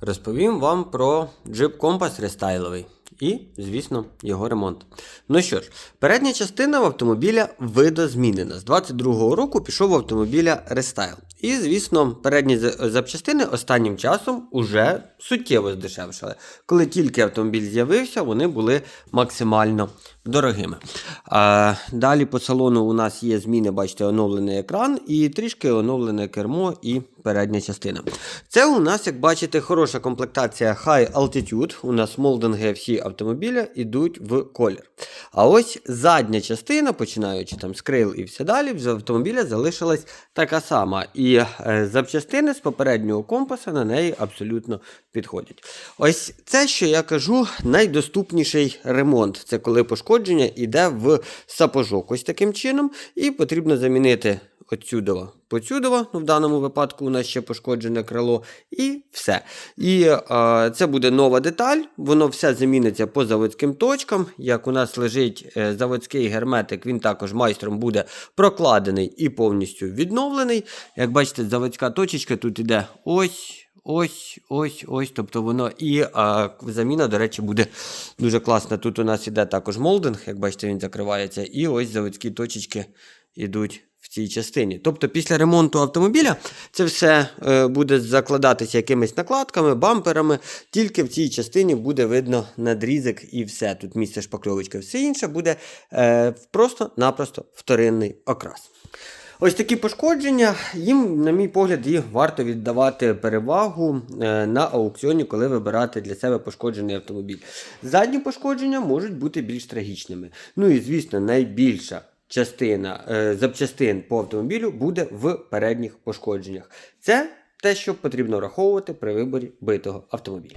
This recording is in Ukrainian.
розповім вам про джип Компас рестайловий і, звісно, його ремонт. Ну що ж, передня частина в автомобіля видозмінена. З 22-го року пішов в автомобіля рестайл. І, звісно, передні запчастини останнім часом уже суттєво здешевшали. Коли тільки автомобіль з'явився, вони були максимально дорогими. А, далі по салону у нас є зміни, бачите, оновлений екран і трішки оновлене кермо і передня частина. Це у нас, як бачите, хороша комплектація High Altitude. У нас молдинги всі автомобіля йдуть в колір. А ось задня частина, починаючи там з крил і все далі, в автомобіля залишилась така сама. І е, запчастини з попереднього компаса на неї абсолютно підходять. Ось це, що я кажу, найдоступніший ремонт. Це коли пошкодження йде в сапожок. Ось таким чином, і потрібно замінити отсюдова поцюдова, ну в даному випадку у нас ще пошкоджене крило, і все. І е, це буде нова деталь, воно все заміниться по заводським точкам. Як у нас лежить е, заводський герметик, він також майстром буде прокладений і повністю відновлений. Як бачите, заводська точечка тут іде ось. Ось, ось, ось. Тобто воно і а, заміна, до речі, буде дуже класна. Тут у нас іде також молдинг, як бачите, він закривається, і ось заводські точечки йдуть в цій частині. Тобто, після ремонту автомобіля це все е, буде закладатися якимись накладками, бамперами. Тільки в цій частині буде видно надрізок і все. Тут місце шпакльовочки. Все інше буде е, просто-напросто вторинний окрас. Ось такі пошкодження, їм, на мій погляд, їх варто віддавати перевагу е, на аукціоні, коли вибирати для себе пошкоджений автомобіль. Задні пошкодження можуть бути більш трагічними. Ну і звісно, найбільша частина е, запчастин по автомобілю буде в передніх пошкодженнях. Це те, що потрібно враховувати при виборі битого автомобіля.